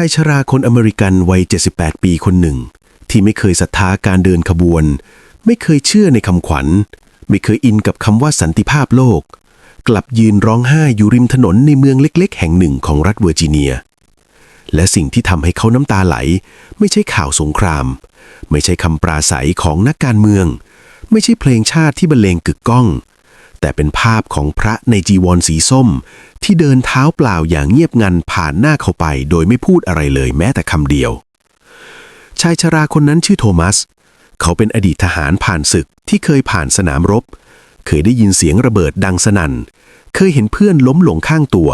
ายชราคนอเมริกันวัย 78 ปีคนหนึ่ง ที่ไม่เคยศรัทธาการเดินขบวน ไม่เคยเชื่อในคำขวัญ ไม่เคยอินกับคำว่าสันติภาพโลก กลับยืนร้องไห้อยู่ริมถนนในเมืองเล็ก ๆ แห่งหนึ่งของรัฐเวอร์จิเนีย และสิ่งที่ทำให้เขาน้ำตาไหล ไม่ใช่ข่าวสงคราม ไม่ใช่คำปราศัยของนักการเมือง ไม่ใช่เพลงชาติที่บรรเลงกึกก้อง แต่เป็นภาพของพระในจีวรสีส้ม ที่เดินเท้าเปล่าอย่างเงียบงันผ่านหน้าเขาไป โดยไม่พูดอะไรเลยแม้แต่คำเดียว ชายชราคนนั้นชื่อโทมัส เขาเป็นอดีตทหารผ่านศึกที่เคยผ่านสนามรบ เคยได้ยินเสียงระเบิดดังสนั่น เคยเห็นเพื่อนล้มหลงข้างตัว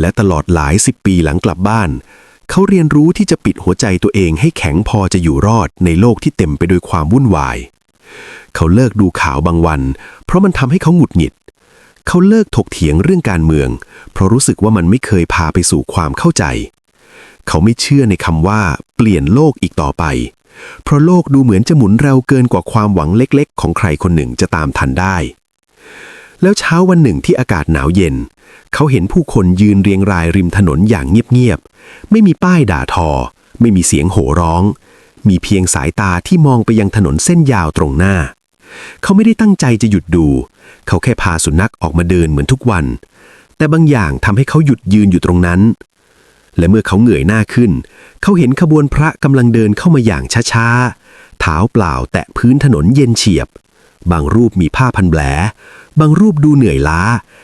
และตลอดหลายสิบปีหลังกลับบ้าน เขาเรียนรู้ที่จะปิดหัวใจตัวเองให้แข็งพอจะอยู่รอดในโลกที่เต็มไปด้วยความวุ่นวาย เขาเลิกดูข่าวบางวัน เพราะมันทำให้เขาหงุดหงิด เขาเลิกถกเถียงเรื่องการเมือง เพราะรู้สึกว่ามันไม่เคยพาไปสู่ความเข้าใจ เขาไม่เชื่อในคำว่า เปลี่ยนโลกอีกต่อไป เพราะโลกดูเหมือนจะหมุนเร็วเกินกว่าความหวังเล็กๆ ของใครคนหนึ่งจะตามทันได้ แล้วเช้าวันหนึ่งที่อากาศหนาวเย็น เขาเห็นผู้คนยืนเรียงรายริมถนนอย่างเงียบๆ ไม่มีป้ายด่าทอ ไม่มีเสียงโห่ร้อง มีเพียงสายตาที่มองไปยังถนนเส้นยาวตรงหน้า เขาไม่ได้ตั้งใจจะหยุดดู เขาแค่พาสุนัขออกมาเดินเหมือนทุกวัน แต่บางอย่างทำให้เขาหยุดยืนอยู่ตรงนั้น และเมื่อเขาเหงื่อยหน้าขึ้น เขาเห็นขบวนพระกำลังเดินเข้ามาอย่างช้าๆเท้าเปล่าแตะพื้นถนนเย็นเฉียบ บางรูปมีผ้าพันแผลบางรูปดูเหนื่อยล้า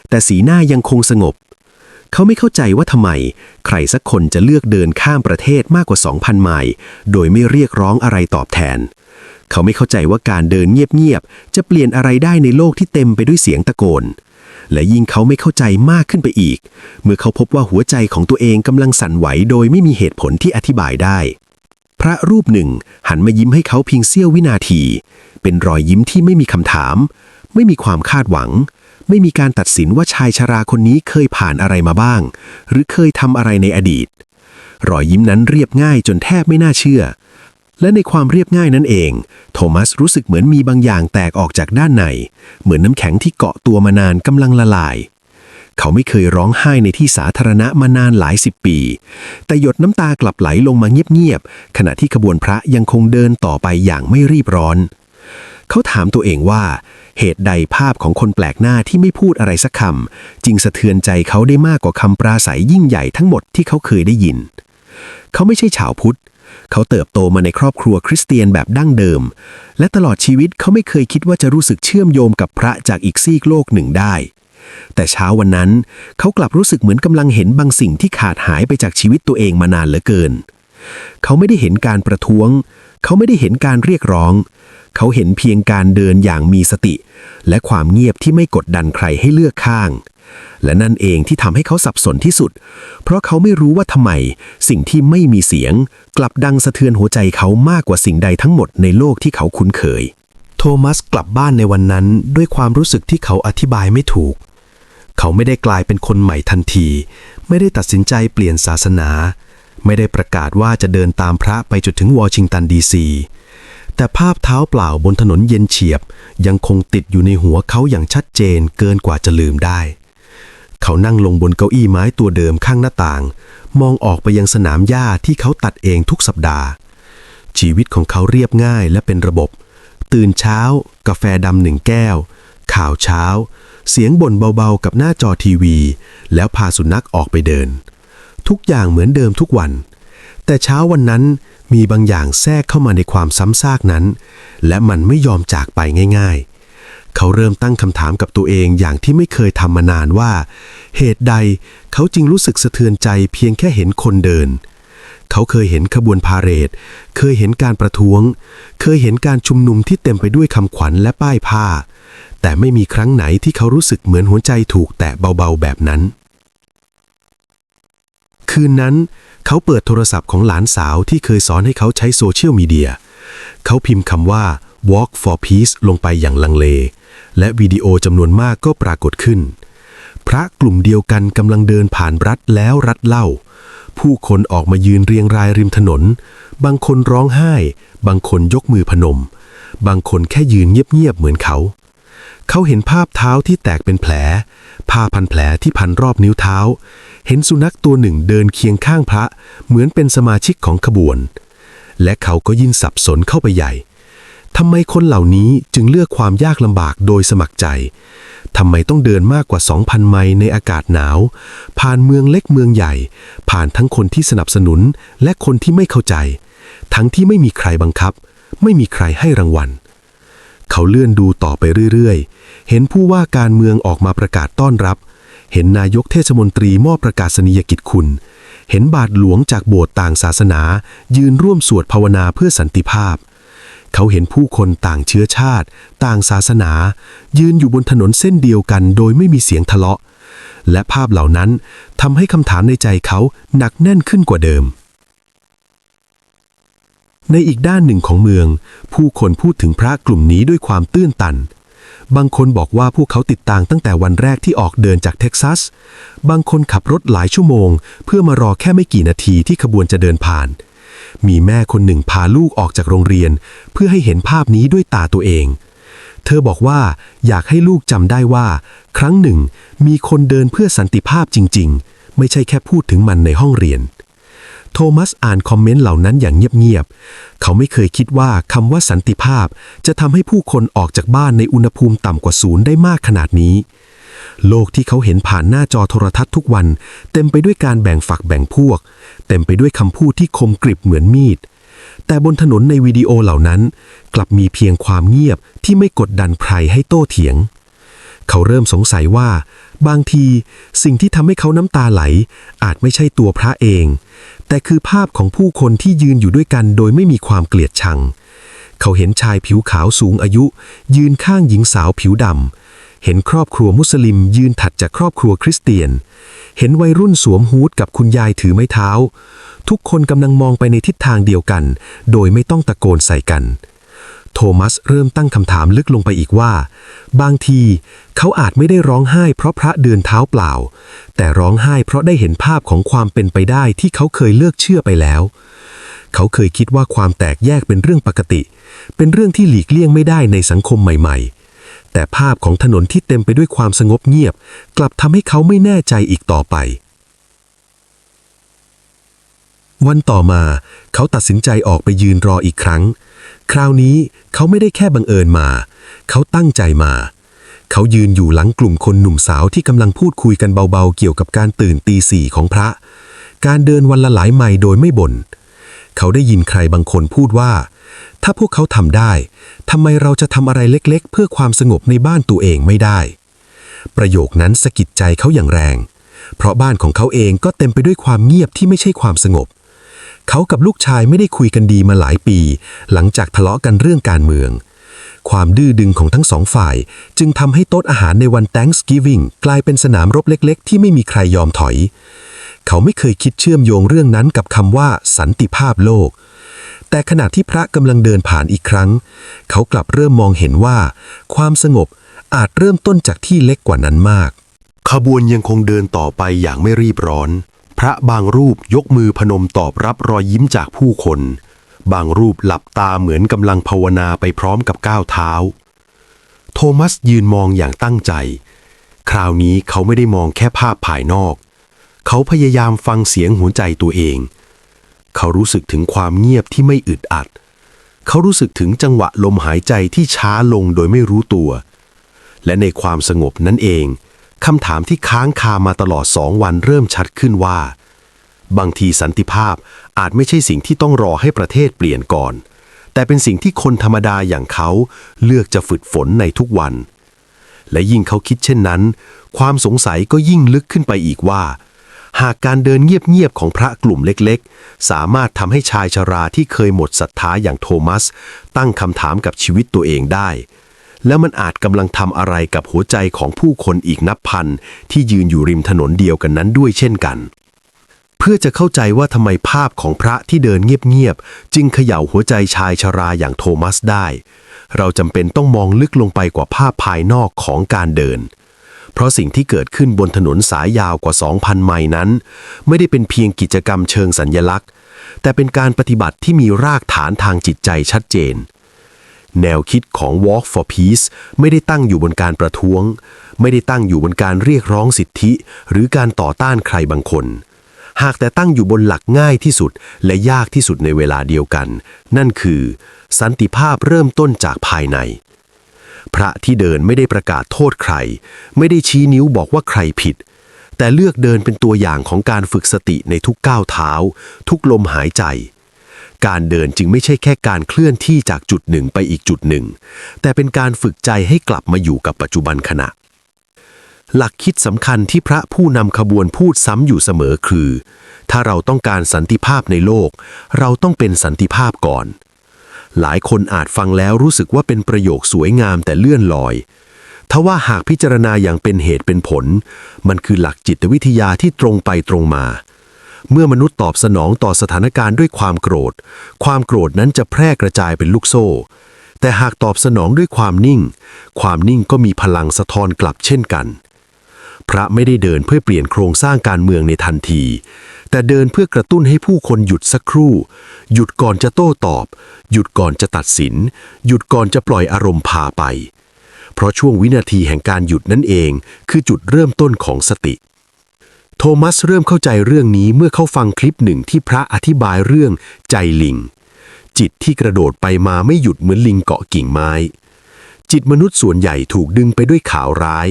แต่สีหน้ายังคงสงบ เขาไม่เข้าใจว่าทำไม ใครสักคนจะเลือกเดินข้ามประเทศมากกว่า 2,000 ไมล์โดยไม่เรียกร้องอะไรตอบแทน เขาไม่เข้าใจว่าการเดินเงียบๆ จะเปลี่ยนอะไรได้ในโลกที่เต็มไปด้วยเสียงตะโกน และยิ่งเขาไม่เข้าใจมากขึ้นไปอีก เมื่อเขาพบว่าหัวใจของตัวเองกำลังสั่นไหวโดยไม่มีเหตุผลที่อธิบายได้ พระรูปหนึ่งหันมายิ้มให้เขาเพียงเสี้ยววินาที เป็นรอยยิ้มที่ไม่มีคำถาม ไม่มีความคาดหวัง ไม่มีการตัดสินว่าชายชราคนนี้เคยผ่านอะไรมาบ้าง หรือเคยทำอะไรในอดีต รอยยิ้มนั้นเรียบง่ายจนแทบไม่น่าเชื่อ และในความเรียบง่ายนั้นเอง โทมัสรู้สึกเหมือนมีบางอย่างแตกออกจากด้านใน เหมือนน้ำแข็งที่เกาะตัวมานานกำลังละลายเขาไม่เคยร้องไห้ในที่สาธารณะมานานหลายสิบปี แต่หยดน้ำตากลับไหลลงมาเงียบๆ ขณะที่ขบวนพระยังคงเดินต่อไปอย่างไม่รีบร้อน เขาถามตัวเองว่า เหตุใดภาพของคนแปลกหน้าที่ไม่พูดอะไรสักคำจึงสะเทือนใจเขาได้มากกว่าคำปราศัยยิ่งใหญ่ทั้งหมดที่เขาเคยได้ยิน เขาไม่ใช่ชาวพุทธ เขาเติบโตมาในครอบครัวคริสเตียนแบบดั้งเดิม และตลอดชีวิตเขาไม่เคยคิดว่าจะรู้สึกเชื่อมโยงกับพระจากอีกซีกโลกหนึ่งได้ แต่เช้าวันนั้น เขากลับรู้สึกเหมือนกำลังเห็นบางสิ่งที่ขาดหายไปจากชีวิตตัวเองมานานเหลือเกิน เขาไม่ได้เห็นการประท้วง เขาไม่ได้เห็นการเรียกร้อง เขาเห็นเพียงการเดินอย่างมีสติ และความเงียบที่ไม่กดดันใครให้เลือกข้าง และนั่นเองที่ทำให้เขาสับสนที่สุด เพราะเขาไม่รู้ว่าทำไม สิ่งที่ไม่มีเสียง กลับดังสะเทือนหัวใจเขามากกว่าสิ่งใดทั้งหมดในโลกที่เขาคุ้นเคย โทมัสกลับบ้านในวันนั้นด้วยความรู้สึกที่เขาอธิบายไม่ถูก เขาไม่ได้กลายเป็นคนใหม่ทันที ไม่ได้ตัดสินใจเปลี่ยนศาสนา ไม่ได้ประกาศว่าจะเดินตามพระไปจนถึงวอชิงตันดีซี แต่ภาพเท้าเปล่าบนถนนเย็นเฉียบ ยังคงติดอยู่ในหัวเขาอย่างชัดเจนเกินกว่าจะลืมได้ เขานั่งลงบนเก้าอี้ไม้ตัวเดิมข้างหน้าต่าง มองออกไปยังสนามหญ้าที่เขาตัดเองทุกสัปดาห์ ชีวิตของเขาเรียบง่ายและเป็นระบบ ตื่นเช้า กาแฟดำหนึ่งแก้ว ข่าวเช้า เสียงบ่นเบาๆกับหน้าจอทีวี แล้วพาสุนัขออกไปเดิน ทุกอย่างเหมือนเดิมทุกวัน แต่เช้าวันนั้นมีบางอย่างแทรกเข้ามาในความซ้ำซากนั้น และมันไม่ยอมจากไปง่าย ๆ เขาเริ่มตั้งคำถามกับตัวเองอย่างที่ไม่เคยทำมานานว่า เหตุใดเขาจึงรู้สึกสะเทือนใจเพียงแค่เห็นคนเดิน เขาเคยเห็นขบวนพาเหรด เคยเห็นการประท้วง เคยเห็นการชุมนุมที่เต็มไปด้วยคำขวัญและป้ายผ้า แต่ไม่มีครั้งไหนที่เขารู้สึกเหมือนหัวใจถูกแตะเบาๆแบบนั้น คืนนั้น เขาเปิดโทรศัพท์ของหลานสาวที่เคยสอนให้เขาใช้โซเชียลมีเดีย เขาพิมพ์คำว่า walk for peace ลงไปอย่างลังเล และวิดีโอจำนวนมากก็ปรากฏขึ้น พระกลุ่มเดียวกันกำลังเดินผ่านรัฐแล้วรัฐเล่า ผู้คนออกมายืนเรียงรายริมถนน บางคนร้องไห้ บางคนยกมือพนม บางคนแค่ยืนเงียบๆเหมือนเขา เขาเห็นภาพเท้าที่แตกเป็นแผล ผ้าพันแผลที่พันรอบนิ้วเท้า เห็นสุนัขตัวหนึ่งเดินเคียงข้างพระ เหมือนเป็นสมาชิกของขบวน และเขาก็ยิ่งสับสนเข้าไปใหญ่ทำไมคนเหล่านี้จึงเลือกความยากลำบากโดยสมัครใจทำไมต้องเดินมากกว่า 2,000 ไมล์ในอากาศหนาว ผ่านเมืองเล็กเมืองใหญ่ ผ่านทั้งคนที่สนับสนุนและคนที่ไม่เข้าใจ ทั้งที่ไม่มีใครบังคับ ไม่มีใครให้รางวัล เขาเลื่อนดูต่อไปเรื่อยๆ เห็นผู้ว่าการเมืองออกมาประกาศต้อนรับ เห็นนายกเทศมนตรีมอบประกาศนียกิจคุณ เห็นบาทหลวงจากโบสถ์ต่างศาสนา ยืนร่วมสวดภาวนาเพื่อสันติภาพ เขาเห็นผู้คนต่างเชื้อชาติ ต่างศาสนา ยืนอยู่บนถนนเส้นเดียวกัน โดยไม่มีเสียงทะเลาะ และภาพเหล่านั้นทำให้คำถามในใจเขาหนักแน่นขึ้นกว่าเดิม ในอีกด้านหนึ่งของเมือง ผู้คนพูดถึงพระกลุ่มนี้ด้วยความตื้นตัน บางคนบอกว่าพวกเขาติดตามตั้งแต่วันแรกที่ออกเดินจากเท็กซัส บางคนขับรถหลายชั่วโมง เพื่อมารอแค่ไม่กี่นาทีที่ขบวนจะเดินผ่าน มีแม่คนหนึ่งพาลูกออกจากโรงเรียน เพื่อให้เห็นภาพนี้ด้วยตาตัวเอง เธอบอกว่าอยากให้ลูกจำได้ว่า ครั้งหนึ่ง มีคนเดินเพื่อสันติภาพจริง ๆ ไม่ใช่แค่พูดถึงมันในห้องเรียน โทมัสอ่านคอมเมนต์เหล่านั้นอย่างเงียบๆ เขาไม่เคยคิดว่าคำว่าสันติภาพ จะทำให้ผู้คนออกจากบ้านในอุณหภูมิต่ำกว่าศูนย์ได้มากขนาดนี้ โลกที่เขาเห็นผ่านหน้าจอโทรทัศน์ทุกวัน เต็มไปด้วยการแบ่งฝักแบ่งพวก เต็มไปด้วยคำพูดที่คมกริบเหมือนมีด แต่บนถนนในวิดีโอเหล่านั้น กลับมีเพียงความเงียบที่ไม่กดดันใครให้โต้เถียง เขาเริ่มสงสัยว่า บางทีสิ่งที่ทำให้เขาน้ำตาไหล อาจไม่ใช่ตัวพระเอง แต่คือภาพของผู้คนที่ยืนอยู่ด้วยกันโดยไม่มีความเกลียดชัง เขาเห็นชายผิวขาวสูงอายุ ยืนข้างหญิงสาวผิวดำเห็นครอบครัวมุสลิมยืนถัดจากครอบครัวคริสเตียน เห็นวัยรุ่นสวมฮูดกับคุณยายถือไม้เท้า ทุกคนกำลังมองไปในทิศทางเดียวกัน โดยไม่ต้องตะโกนใส่กัน โทมัสเริ่มตั้งคำถามลึกลงไปอีกว่า บางทีเขาอาจไม่ได้ร้องไห้เพราะพระเดินเท้าเปล่า แต่ร้องไห้เพราะได้เห็นภาพของความเป็นไปได้ที่เขาเคยเลิกเชื่อไปแล้ว เขาเคยคิดว่าความแตกแยกเป็นเรื่องปกติ เป็นเรื่องที่หลีกเลี่ยงไม่ได้ในสังคมใหม่ๆ แต่ภาพของถนนที่เต็มไปด้วยความสงบเงียบ กลับทำให้เขาไม่แน่ใจอีกต่อไปวันต่อมาเขาตัดสินใจออกไปยืนรออีกครั้ง คราวนี้เขาไม่ได้แค่บังเอิญมา เขาตั้งใจมา เขายืนอยู่หลังกลุ่มคนหนุ่มสาวที่กำลังพูดคุยกันเบาๆ เกี่ยวกับการตื่นตีสี่ของพระ การเดินวันละหลายไมล์โดยไม่บ่น เขาได้ยินใครบางคนพูดว่า ถ้าพวกเขาทำได้ทำไมเราจะทำอะไรเล็กๆ เพื่อความสงบในบ้านตัวเองไม่ได้ ประโยคนั้นสะกิดใจเขาอย่างแรง เพราะบ้านของเขาเองก็เต็มไปด้วยความเงียบที่ไม่ใช่ความสงบเขากับลูกชายไม่ได้คุยกันดีมาหลายปี หลังจากทะเลาะกันเรื่องการเมือง ความดื้อดึงของทั้งสองฝ่าย จึงทำให้โต๊ะอาหารในวัน Thanksgiving กลายเป็นสนามรบเล็ก ๆ ที่ไม่มีใครยอมถอย เขาไม่เคยคิดเชื่อมโยงเรื่องนั้นกับคำว่าสันติภาพโลก แต่ขณะที่พระกำลังเดินผ่านอีกครั้ง เขากลับเริ่มมองเห็นว่า ความสงบอาจเริ่มต้นจากที่เล็กกว่านั้นมาก ขบวนยังคงเดินต่อไปอย่างไม่รีบร้อน พระบางรูปยกมือพนมตอบรับรอยยิ้มจากผู้คน บางรูปหลับตาเหมือนกำลังภาวนาไปพร้อมกับก้าวเท้า โทมัสยืนมองอย่างตั้งใจ คราวนี้เขาไม่ได้มองแค่ภาพภายนอก เขาพยายามฟังเสียงหัวใจตัวเอง เขารู้สึกถึงความเงียบที่ไม่อึดอัด เขารู้สึกถึงจังหวะลมหายใจที่ช้าลงโดยไม่รู้ตัว และในความสงบนั่นเอง คำถามที่ค้างคามาตลอดสองวันเริ่มชัดขึ้นว่า บางทีสันติภาพอาจไม่ใช่สิ่งที่ต้องรอให้ประเทศเปลี่ยนก่อน แต่เป็นสิ่งที่คนธรรมดาอย่างเขาเลือกจะฝึกฝนในทุกวัน และยิ่งเขาคิดเช่นนั้น ความสงสัยก็ยิ่งลึกขึ้นไปอีกว่า หากการเดินเงียบๆของพระกลุ่มเล็กๆ สามารถทำให้ชายชราที่เคยหมดศรัทธาอย่างโทมัส ตั้งคำถามกับชีวิตตัวเองได้ แล้วมันอาจกำลังทำอะไรกับหัวใจของผู้คนอีกนับพัน ที่ยืนอยู่ริมถนนเดียวกันนั้นด้วยเช่นกัน เพื่อจะเข้าใจว่าทำไมภาพของพระที่เดินเงียบๆ จึงเขย่าหัวใจชายชราอย่างโทมัสได้ เราจำเป็นต้องมองลึกลงไปกว่าภาพภายนอกของการเดิน เพราะสิ่งที่เกิดขึ้นบนถนนสายยาวกว่า 2,000 ไมล์นั้น ไม่ได้เป็นเพียงกิจกรรมเชิงสัญญลักษณ์ แต่เป็นการปฏิบัติที่มีรากฐานทางจิตใจชัดเจน แนวคิดของ Walk for Peace ไม่ได้ตั้งอยู่บนการประท้วง ไม่ได้ตั้งอยู่บนการเรียกร้องสิทธิ หรือการต่อต้านใครบางคน หากแต่ตั้งอยู่บนหลักง่ายที่สุดและยากที่สุดในเวลาเดียวกัน นั่นคือ สันติภาพเริ่มต้นจากภายใน พระที่เดินไม่ได้ประกาศโทษใคร ไม่ได้ชี้นิ้วบอกว่าใครผิด แต่เลือกเดินเป็นตัวอย่างของการฝึกสติในทุกก้าวเท้า ทุกลมหายใจ การเดินจึงไม่ใช่แค่การเคลื่อนที่จากจุดหนึ่งไปอีกจุดหนึ่ง แต่เป็นการฝึกใจให้กลับมาอยู่กับปัจจุบันขณะ หลักคิดสำคัญที่พระผู้นำขบวนพูดซ้ำอยู่เสมอคือ ถ้าเราต้องการสันติภาพในโลก เราต้องเป็นสันติภาพก่อน หลายคนอาจฟังแล้วรู้สึกว่าเป็นประโยคสวยงามแต่เลื่อนลอยทว่าหากพิจารณาอย่างเป็นเหตุเป็นผล มันคือหลักจิตวิทยาที่ตรงไปตรงมา เมื่อมนุษย์ตอบสนองต่อสถานการณ์ด้วยความโกรธ ความโกรธนั้นจะแพร่กระจายเป็นลูกโซ่ แต่หากตอบสนองด้วยความนิ่ง ความนิ่งก็มีพลังสะท้อนกลับเช่นกัน พระไม่ได้เดินเพื่อเปลี่ยนโครงสร้างการเมืองในทันที แต่เดินเพื่อกระตุ้นให้ผู้คนหยุดสักครู่ หยุดก่อนจะโต้ตอบ หยุดก่อนจะตัดสิน หยุดก่อนจะปล่อยอารมณ์พาไป เพราะช่วงวินาทีแห่งการหยุดนั่นเอง คือจุดเริ่มต้นของสติ โทมัสเริ่มเข้าใจเรื่องนี้เมื่อเขาฟังคลิปหนึ่งที่พระอธิบายเรื่องใจลิง จิตที่กระโดดไปมาไม่หยุดเหมือนลิงเกาะกิ่งไม้ จิตมนุษย์ส่วนใหญ่ถูกดึงไปด้วยข่าวร้าย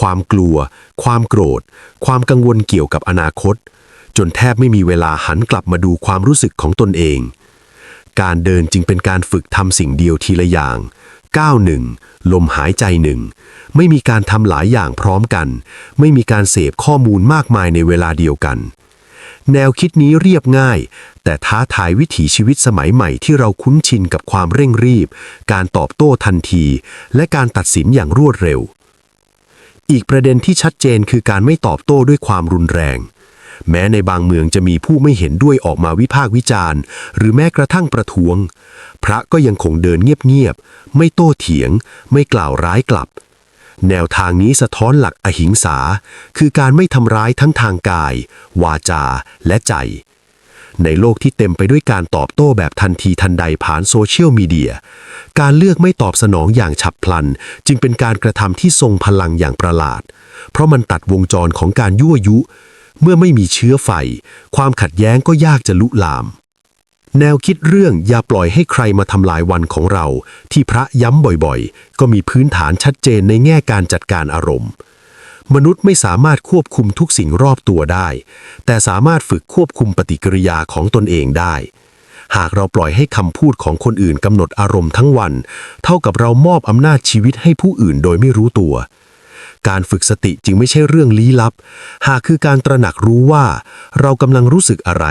ความกลัว ความโกรธ ความกังวลเกี่ยวกับอนาคต จนแทบไม่มีเวลาหันกลับมาดูความรู้สึกของตนเอง การเดินจึงเป็นการฝึกทำสิ่งเดียวทีละอย่าง ก้าวหนึ่งลมหายใจหนึ่งไม่มีการทำหลายอย่างพร้อมกัน ไม่มีการเสพข้อมูลมากมายในเวลาเดียวกัน แนวคิดนี้เรียบง่าย แต่ท้าทายวิถีชีวิตสมัยใหม่ที่เราคุ้นชินกับความเร่งรีบ การตอบโต้ทันที และการตัดสินอย่างรวดเร็ว อีกประเด็นที่ชัดเจนคือการไม่ตอบโต้ด้วยความรุนแรง แม้ในบางเมืองจะมีผู้ไม่เห็นด้วยออกมาวิพากษ์วิจารณ์ หรือแม้กระทั่งประท้วง พระก็ยังคงเดินเงียบๆ ไม่โต้เถียง ไม่กล่าวร้ายกลับ แนวทางนี้สะท้อนหลักอหิงสา คือการไม่ทำร้ายทั้งทางกาย วาจา และใจ ในโลกที่เต็มไปด้วยการตอบโต้แบบทันทีทันใดผ่านโซเชียลมีเดีย การเลือกไม่ตอบสนองอย่างฉับพลัน จึงเป็นการกระทำที่ทรงพลังอย่างประหลาด เพราะมันตัดวงจรของการยั่วยุ เมื่อไม่มีเชื้อไฟ ความขัดแย้งก็ยากจะลุลาม แนวคิดเรื่องอย่าปล่อยให้ใครมาทำลายวันของเรา ที่พระย้ำบ่อยๆ ก็มีพื้นฐานชัดเจนในแง่การจัดการอารมณ์ มนุษย์ไม่สามารถควบคุมทุกสิ่งรอบตัวได้ แต่สามารถฝึกควบคุมปฏิกิริยาของตนเองได้ หากเราปล่อยให้คำพูดของคนอื่นกำหนดอารมณ์ทั้งวัน เท่ากับเรามอบอำนาจชีวิตให้ผู้อื่นโดยไม่รู้ตัว การฝึกสติจึงไม่ใช่เรื่องลี้ลับ หากคือการตระหนักรู้ว่า เรากำลังรู้สึกอะไร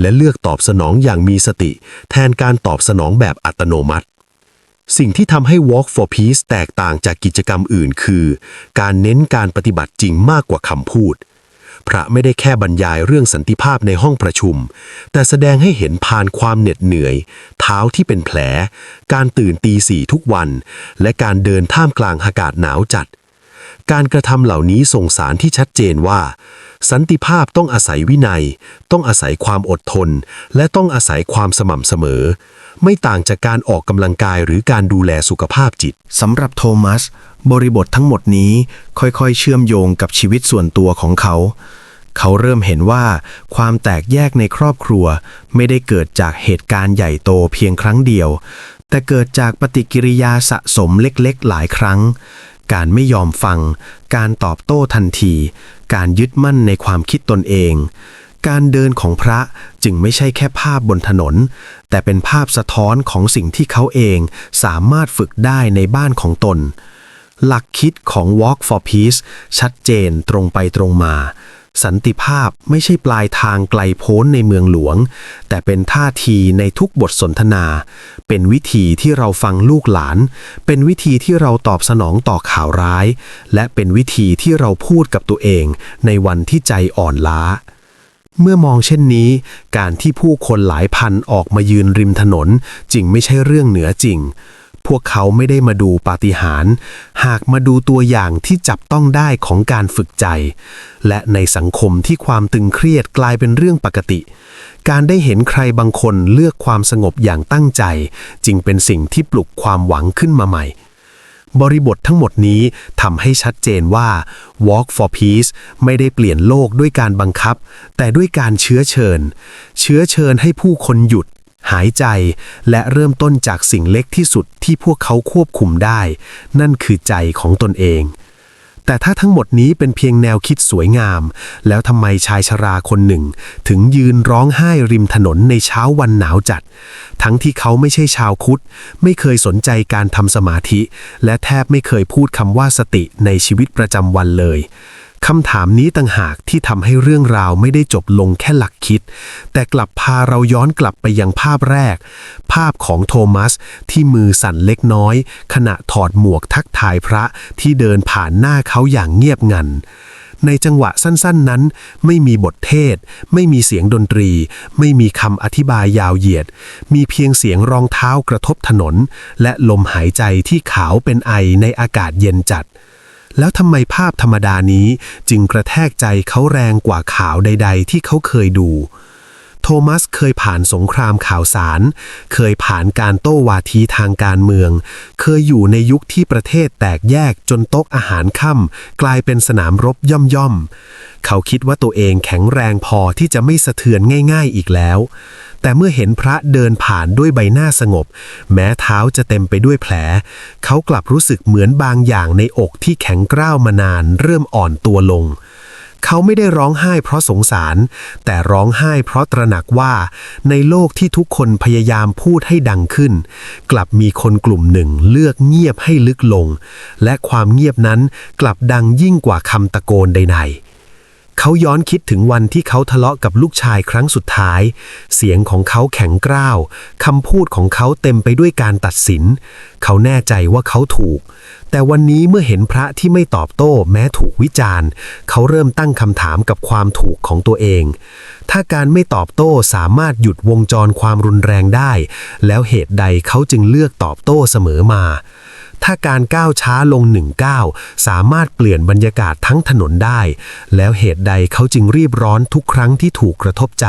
และเลือกตอบสนองอย่างมีสติ แทนการตอบสนองแบบอัตโนมัติ สิ่งที่ทำให้ Walk for Peace แตกต่างจากกิจกรรมอื่นคือ การเน้นการปฏิบัติจริงมากกว่าคำพูด พระไม่ได้แค่บรรยายเรื่องสันติภาพในห้องประชุม แต่แสดงให้เห็นผ่านความเหน็ดเหนื่อย เท้าที่เป็นแผล การตื่นตีสี่ทุกวัน และการเดินท่ามกลางอากาศหนาวจัด การกระทำเหล่านี้ส่งสารที่ชัดเจนว่า สันติภาพต้องอาศัยวินัย ต้องอาศัยความอดทน และต้องอาศัยความสม่ำเสมอ ไม่ต่างจากการออกกำลังกายหรือการดูแลสุขภาพจิตสำหรับโทมัส บริบททั้งหมดนี้ค่อยๆ เชื่อมโยงกับชีวิตส่วนตัวของเขา เขาเริ่มเห็นว่า ความแตกแยกในครอบครัว ไม่ได้เกิดจากเหตุการณ์ใหญ่โตเพียงครั้งเดียว แต่เกิดจากปฏิกิริยาสะสมเล็กๆ หลายครั้ง การไม่ยอมฟัง การตอบโต้ทันที การยึดมั่นในความคิดตนเอง การเดินของพระจึงไม่ใช่แค่ภาพบนถนน แต่เป็นภาพสะท้อนของสิ่งที่เขาเองสามารถฝึกได้ในบ้านของตน หลักคิดของ Walk for Peace ชัดเจนตรงไปตรงมา สันติภาพไม่ใช่ปลายทางไกลโพ้นในเมืองหลวง แต่เป็นท่าทีในทุกบทสนทนา เป็นวิธีที่เราฟังลูกหลาน เป็นวิธีที่เราตอบสนองต่อข่าวร้าย และเป็นวิธีที่เราพูดกับตัวเองในวันที่ใจอ่อนล้าเมื่อมองเช่นนี้ การที่ผู้คนหลายพันออกมายืนริมถนน จึงไม่ใช่เรื่องเหนือจริง พวกเขาไม่ได้มาดูปาฏิหาริย์หากมาดูตัวอย่างที่จับต้องได้ของการฝึกใจ และในสังคมที่ความตึงเครียดกลายเป็นเรื่องปกติ การได้เห็นใครบางคนเลือกความสงบอย่างตั้งใจ จึงเป็นสิ่งที่ปลุกความหวังขึ้นมาใหม่ บริบททั้งหมดนี้ทำให้ชัดเจนว่า Walk for Peace ไม่ได้เปลี่ยนโลกด้วยการบังคับ แต่ด้วยการเชื้อเชิญ เชื้อเชิญให้ผู้คนหยุด หายใจ และเริ่มต้นจากสิ่งเล็กที่สุดที่พวกเขาควบคุมได้ นั่นคือใจของตนเอง แต่ถ้าทั้งหมดนี้เป็นเพียงแนวคิดสวยงาม แล้วทำไมชายชราคนหนึ่ง ถึงยืนร้องไห้ริมถนนในเช้าวันหนาวจัด ทั้งที่เขาไม่ใช่ชาวคุดไม่เคยสนใจการทำสมาธิ และแทบไม่เคยพูดคำว่าสติในชีวิตประจำวันเลย คำถามนี้ต่างหากที่ทำให้เรื่องราวไม่ได้จบลงแค่หลักคิด แต่กลับพาเราย้อนกลับไปยังภาพแรก ภาพของโทมัสที่มือสั่นเล็กน้อย ขณะถอดหมวกทักทายพระที่เดินผ่านหน้าเขาอย่างเงียบงันในจังหวะสั้นๆนั้น ไม่มีบทเทศ ไม่มีเสียงดนตรี ไม่มีคำอธิบายยาวเหยียด มีเพียงเสียงรองเท้ากระทบถนน และลมหายใจที่ขาวเป็นไอในอากาศเย็นจัด แล้วทำไมภาพธรรมดานี้จึงกระแทกใจเขาแรงกว่าข่าวใด ๆ ที่เขาเคยดู โทมัสเคยผ่านสงครามข่าวสาร เคยผ่านการโต้วาทีทางการเมือง เคยอยู่ในยุคที่ประเทศแตกแยกจนโต๊ะอาหารค่ำกลายเป็นสนามรบย่อมย่อมๆ เขาคิดว่าตัวเองแข็งแรงพอที่จะไม่สะเทือนง่าย ๆอีกแล้ว แต่เมื่อเห็นพระเดินผ่านด้วยใบหน้าสงบ แม้เท้าจะเต็มไปด้วยแผล เขากลับรู้สึกเหมือนบางอย่างในอกที่แข็งกร้าวมานาน เริ่มอ่อนตัวลง เขาไม่ได้ร้องไห้เพราะสงสาร แต่ร้องไห้เพราะตระหนักว่า ในโลกที่ทุกคนพยายามพูดให้ดังขึ้น กลับมีคนกลุ่มหนึ่งเลือกเงียบให้ลึกลง และความเงียบนั้นกลับดังยิ่งกว่าคำตะโกนใดๆเขาย้อนคิดถึงวันที่เขาทะเลาะกับลูกชายครั้งสุดท้าย เสียงของเขาแข็งกร้าว คำพูดของเขาเต็มไปด้วยการตัดสิน เขาแน่ใจว่าเขาถูก แต่วันนี้เมื่อเห็นพระที่ไม่ตอบโต้แม้ถูกวิจารณ์ เขาเริ่มตั้งคำถามกับความถูกของตัวเอง ถ้าการไม่ตอบโต้สามารถหยุดวงจรความรุนแรงได้ แล้วเหตุใดเขาจึงเลือกตอบโต้เสมอมา ถ้าการก้าวช้าลงหนึ่งก้าวสามารถเปลี่ยนบรรยากาศทั้งถนนได้ แล้วเหตุใดเขาจึงรีบร้อนทุกครั้งที่ถูกกระทบใจ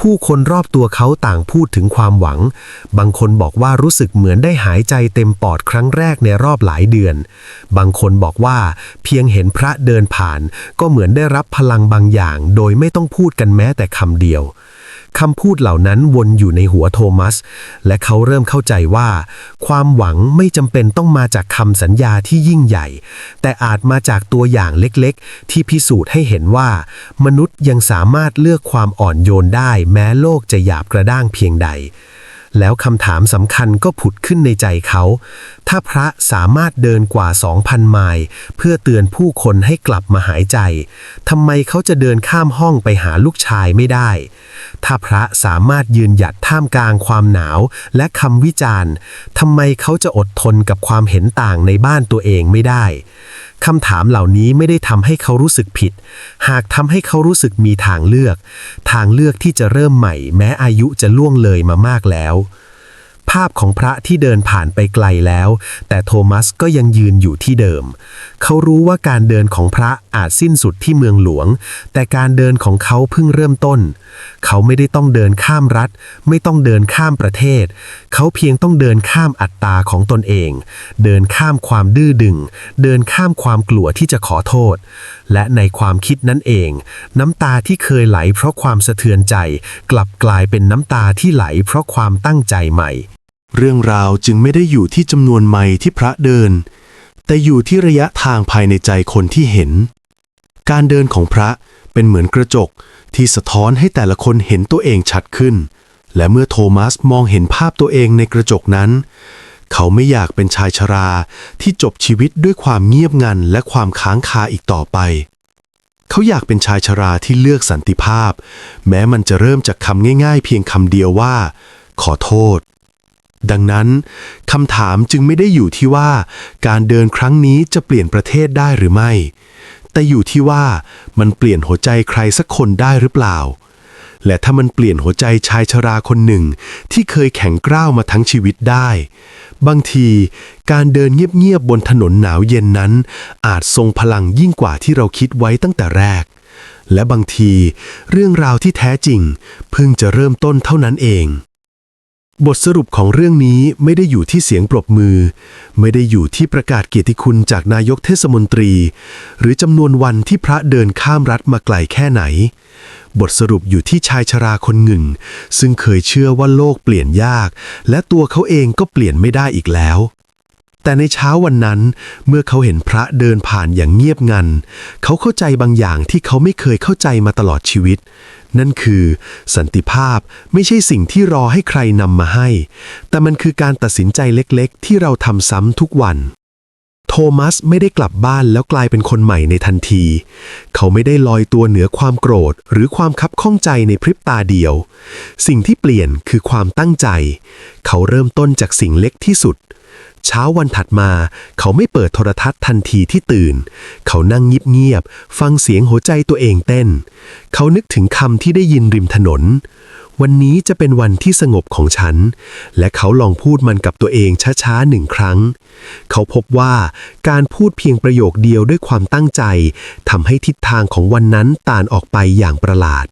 ผู้คนรอบตัวเขาต่างพูดถึงความหวัง บางคนบอกว่ารู้สึกเหมือนได้หายใจเต็มปอดครั้งแรกในรอบหลายเดือน บางคนบอกว่าเพียงเห็นพระเดินผ่าน ก็เหมือนได้รับพลังบางอย่าง โดยไม่ต้องพูดกันแม้แต่คำเดียว คำพูดเหล่านั้นวนอยู่ในหัวโทมัส และเขาเริ่มเข้าใจว่า ความหวังไม่จำเป็นต้องมาจากคำสัญญาที่ยิ่งใหญ่ แต่อาจมาจากตัวอย่างเล็กๆ ที่พิสูจน์ให้เห็นว่า มนุษย์ยังสามารถเลือกความอ่อนโยนได้แม้โลกจะหยาบกระด้างเพียงใด แล้วคำถามสำคัญก็ผุดขึ้นในใจเขา ถ้าพระสามารถเดินกว่า 2,000 ไมล์เพื่อเตือนผู้คนให้กลับมาหายใจ ทำไมเขาจะเดินข้ามห้องไปหาลูกชายไม่ได้ ถ้าพระสามารถยืนหยัดท่ามกลางความหนาวและคำวิจารณ์ ทำไมเขาจะอดทนกับความเห็นต่างในบ้านตัวเองไม่ได้คำถามเหล่านี้ไม่ได้ทำให้เขารู้สึกผิด หากทำให้เขารู้สึกมีทางเลือก ทางเลือกที่จะเริ่มใหม่แม้อายุจะล่วงเลยมามากแล้ว ภาพของพระที่เดินผ่านไปไกลแล้ว แต่โทมัสก็ยังยืนอยู่ที่เดิม เขารู้ว่าการเดินของพระอาจสิ้นสุดที่เมืองหลวง แต่การเดินของเขาเพิ่งเริ่มต้น เขาไม่ได้ต้องเดินข้ามรัฐ ไม่ต้องเดินข้ามประเทศ เขาเพียงต้องเดินข้ามอัตตาของตนเอง เดินข้ามความดื้อดึง เดินข้ามความกลัวที่จะขอโทษ และในความคิดนั้นเอง น้ำตาที่เคยไหลเพราะความสะเทือนใจ กลับกลายเป็นน้ำตาที่ไหลเพราะความตั้งใจใหม่ เรื่องราวจึงไม่ได้อยู่ที่จำนวนไมล์ที่พระเดิน แต่อยู่ที่ระยะทางภายในใจคนที่เห็น การเดินของพระเป็นเหมือนกระจกที่สะท้อนให้แต่ละคนเห็นตัวเองชัดขึ้น และเมื่อโทมัสมองเห็นภาพตัวเองในกระจกนั้น เขาไม่อยากเป็นชายชราที่จบชีวิตด้วยความเงียบงันและความค้างคาอีกต่อไป เขาอยากเป็นชายชราที่เลือกสันติภาพ แม้มันจะเริ่มจากคำง่าย ๆ เพียงคำเดียวว่า ขอโทษ ดังนั้นคำถามจึงไม่ได้อยู่ที่ว่าการเดินครั้งนี้จะเปลี่ยนประเทศได้หรือไม่ แต่อยู่ที่ว่ามันเปลี่ยนหัวใจใครสักคนได้หรือเปล่า และถ้ามันเปลี่ยนหัวใจชายชราคนหนึ่ง ที่เคยแข็งกร้าวมาทั้งชีวิตได้ บางทีการเดินเงียบๆบนถนนหนาวเย็นนั้น อาจทรงพลังยิ่งกว่าที่เราคิดไว้ตั้งแต่แรก และบางทีเรื่องราวที่แท้จริง เพิ่งจะเริ่มต้นเท่านั้นเอง บทสรุปของเรื่องนี้ไม่ได้อยู่ที่เสียงปรบมือ ไม่ได้อยู่ที่ประกาศเกียรติคุณจากนายกเทศมนตรี หรือจำนวนวันที่พระเดินข้ามรัฐมาไกลแค่ไหน บทสรุปอยู่ที่ชายชราคนหนึ่ง ซึ่งเคยเชื่อว่าโลกเปลี่ยนยาก และตัวเขาเองก็เปลี่ยนไม่ได้อีกแล้ว แต่ในเช้าวันนั้น เมื่อเขาเห็นพระเดินผ่านอย่างเงียบงัน เขาเข้าใจบางอย่างที่เขาไม่เคยเข้าใจมาตลอดชีวิต นั่นคือ สันติภาพไม่ใช่สิ่งที่รอให้ใครนำมาให้ แต่มันคือการตัดสินใจเล็กๆ ที่เราทำซ้ำทุกวันโทมัสไม่ได้กลับบ้านแล้วกลายเป็นคนใหม่ในทันที เขาไม่ได้ลอยตัวเหนือความโกรธ หรือความคับข้องใจในพริบตาเดียว สิ่งที่เปลี่ยนคือความตั้งใจ เขาเริ่มต้นจากสิ่งเล็กที่สุด เช้าวันถัดมา เขาไม่เปิดโทรทัศน์ทันทีที่ตื่น เขานั่งเงียบๆฟังเสียงหัวใจตัวเองเต้น เขานึกถึงคำที่ได้ยินริมถนน วันนี้จะเป็นวันที่สงบของฉัน และเขาลองพูดมันกับตัวเองช้าๆหนึ่งครั้ง เขาพบว่าการพูดเพียงประโยคเดียวด้วยความตั้งใจทำให้ทิศทางของวันนั้นต่านออกไปอย่างประหลาด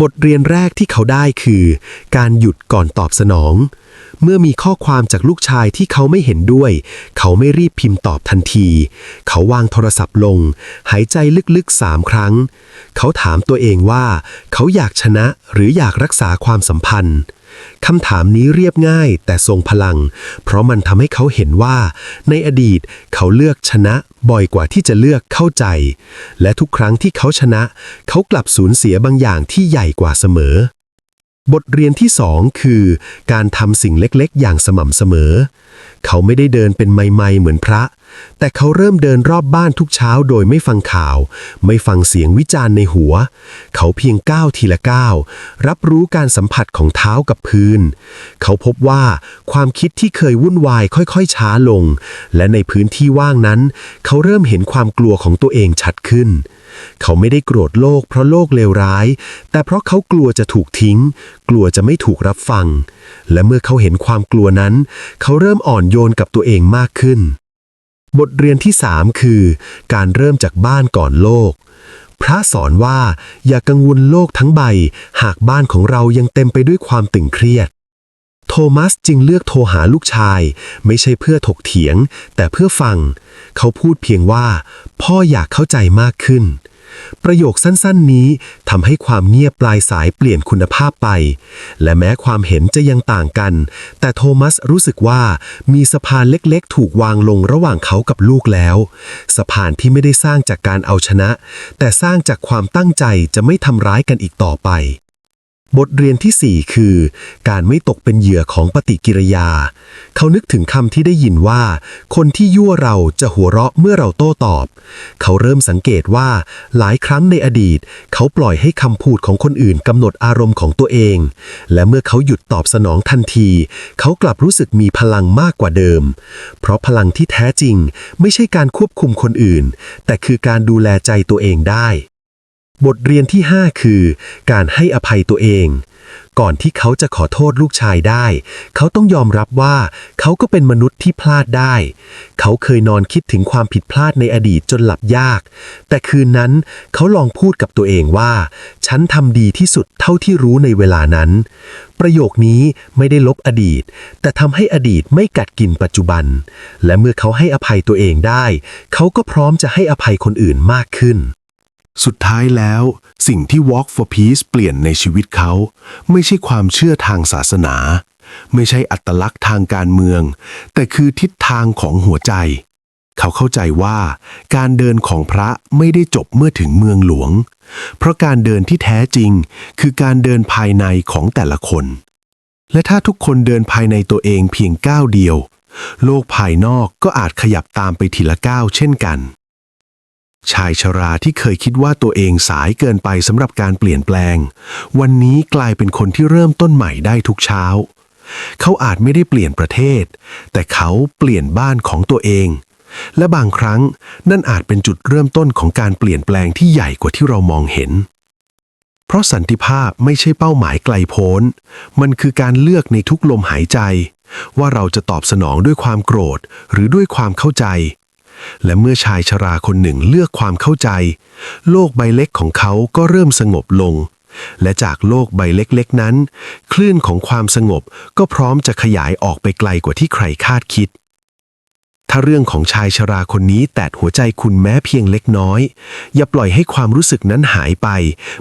บทเรียนแรกที่เขาได้คือ การหยุดก่อนตอบสนอง เมื่อมีข้อความจากลูกชายที่เขาไม่เห็นด้วย เขาไม่รีบพิมพ์ตอบทันที เขาวางโทรศัพท์ลง หายใจลึกๆสามครั้ง เขาถามตัวเองว่า เขาอยากชนะหรืออยากรักษาความสัมพันธ์คำถามนี้เรียบง่ายแต่ทรงพลัง เพราะมันทำให้เขาเห็นว่า ในอดีตเขาเลือกชนะบ่อยกว่าที่จะเลือกเข้าใจ และทุกครั้งที่เขาชนะ เขากลับสูญเสียบางอย่างที่ใหญ่กว่าเสมอ บทเรียนที่สองคือ การทำสิ่งเล็กๆ อย่างสม่ำเสมอ เขาไม่ได้เดินเป็นไมๆเหมือนพระ แต่เขาเริ่มเดินรอบบ้านทุกเช้าโดยไม่ฟังข่าว ไม่ฟังเสียงวิจารณ์ในหัว เขาเพียงก้าวทีละก้าวรับรู้การสัมผัสของเท้ากับพื้น เขาพบว่าความคิดที่เคยวุ่นวายค่อยๆ ช้าลง และในพื้นที่ว่างนั้น เขาเริ่มเห็นความกลัวของตัวเองชัดขึ้น เขาไม่ได้โกรธโลกเพราะโลกเลวร้าย แต่เพราะเขากลัวจะถูกทิ้ง กลัวจะไม่ถูกรับฟัง และเมื่อเขาเห็นความกลัวนั้น เขาเริ่มอ่อนโยนกับตัวเองมากขึ้น บทเรียนที่สามคือ การเริ่มจากบ้านก่อนโลก พระสอนว่าอย่ากังวลโลกทั้งใบ หากบ้านของเรายังเต็มไปด้วยความตึงเครียด โทมัสจึงเลือกโทรหาลูกชาย ไม่ใช่เพื่อถกเถียง แต่เพื่อฟัง เขาพูดเพียงว่า พ่ออยากเข้าใจมากขึ้น ประโยคสั้นๆนี้ทำให้ความเงียบปลายสายเปลี่ยนคุณภาพไป และแม้ความเห็นจะยังต่างกัน แต่โทมัสรู้สึกว่ามีสะพานเล็กๆ ถูกวางลงระหว่างเขากับลูกแล้วสะพานที่ไม่ได้สร้างจากการเอาชนะ แต่สร้างจากความตั้งใจจะไม่ทำร้ายกันอีกต่อไป บทเรียนที่ 4 คือ การไม่ตกเป็นเหยื่อของปฏิกิริยา เขานึกถึงคำที่ได้ยินว่า คนที่ยั่วเราจะหัวเราะเมื่อเราโต้ตอบ เขาเริ่มสังเกตว่า หลายครั้งในอดีต เขาปล่อยให้คำพูดของคนอื่นกำหนดอารมณ์ของตัวเอง และเมื่อเขาหยุดตอบสนองทันที เขากลับรู้สึกมีพลังมากกว่าเดิม เพราะพลังที่แท้จริง ไม่ใช่การควบคุมคนอื่น แต่คือการดูแลใจตัวเองได้ บทเรียนที่ 5 คือ การให้อภัยตัวเอง ก่อนที่เขาจะขอโทษลูกชายได้ เขาต้องยอมรับว่าเขาก็เป็นมนุษย์ที่พลาดได้ เขาเคยนอนคิดถึงความผิดพลาดในอดีตจนหลับยาก แต่คืนนั้นเขาลองพูดกับตัวเองว่า ฉันทำดีที่สุดเท่าที่รู้ในเวลานั้น ประโยคนี้ไม่ได้ลบอดีต แต่ทำให้อดีตไม่กัดกินปัจจุบัน และเมื่อเขาให้อภัยตัวเองได้ เขาก็พร้อมจะให้อภัยคนอื่นมากขึ้น สุดท้ายแล้ว สิ่งที่ Walk for Peace เปลี่ยนในชีวิตเขา ไม่ใช่ความเชื่อทางศาสนา ไม่ใช่อัตลักษณ์ทางการเมือง แต่คือทิศทางของหัวใจ เขาเข้าใจว่า การเดินของพระไม่ได้จบเมื่อถึงเมืองหลวง เพราะการเดินที่แท้จริง คือการเดินภายในของแต่ละคน และถ้าทุกคนเดินภายในตัวเองเพียงก้าวเดียว โลกภายนอกก็อาจขยับตามไปทีละก้าวเช่นกัน ชายชราที่เคยคิดว่าตัวเองสายเกินไปสำหรับการเปลี่ยนแปลง วันนี้กลายเป็นคนที่เริ่มต้นใหม่ได้ทุกเช้า เขาอาจไม่ได้เปลี่ยนประเทศ แต่เขาเปลี่ยนบ้านของตัวเอง และบางครั้งนั่นอาจเป็นจุดเริ่มต้นของการเปลี่ยนแปลงที่ใหญ่กว่าที่เรามองเห็น เพราะสันติภาพไม่ใช่เป้าหมายไกลโพ้น มันคือการเลือกในทุกลมหายใจ ว่าเราจะตอบสนองด้วยความโกรธหรือด้วยความเข้าใจ และเมื่อชายชราคนหนึ่งเลือกความเข้าใจ โลกใบเล็กของเขาก็เริ่มสงบลง และจากโลกใบเล็กๆนั้น คลื่นของความสงบก็พร้อมจะขยายออกไปไกลกว่าที่ใครคาดคิด ถ้าเรื่องของชายชราคนนี้แตะหัวใจคุณแม้เพียงเล็กน้อย อย่าปล่อยให้ความรู้สึกนั้นหายไป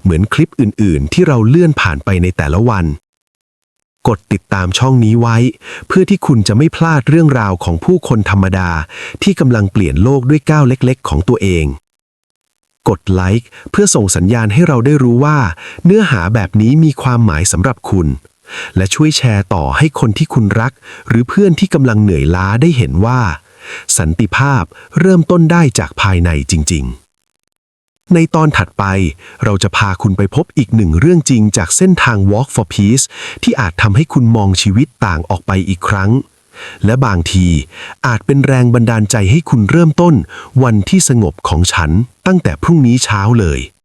เหมือนคลิปอื่นๆ ที่เราเลื่อนผ่านไปในแต่ละวัน กดติดตามช่องนี้ไว้ เพื่อที่คุณจะไม่พลาดเรื่องราวของผู้คนธรรมดา ที่กำลังเปลี่ยนโลกด้วยก้าวเล็กๆ ของตัวเอง กดไลค์เพื่อส่งสัญญาณให้เราได้รู้ว่า เนื้อหาแบบนี้มีความหมายสำหรับคุณ และช่วยแชร์ต่อให้คนที่คุณรัก หรือเพื่อนที่กำลังเหนื่อยล้าได้เห็นว่า สันติภาพเริ่มต้นได้จากภายในจริง ๆ ในตอนถัดไป เราจะพาคุณไปพบอีกหนึ่งเรื่องจริงจากเส้นทาง Walk for Peace ที่อาจทำให้คุณมองชีวิตต่างออกไปอีกครั้ง และบางทีอาจเป็นแรงบันดาลใจให้คุณเริ่มต้น วันที่สงบของฉันตั้งแต่พรุ่งนี้เช้าเลย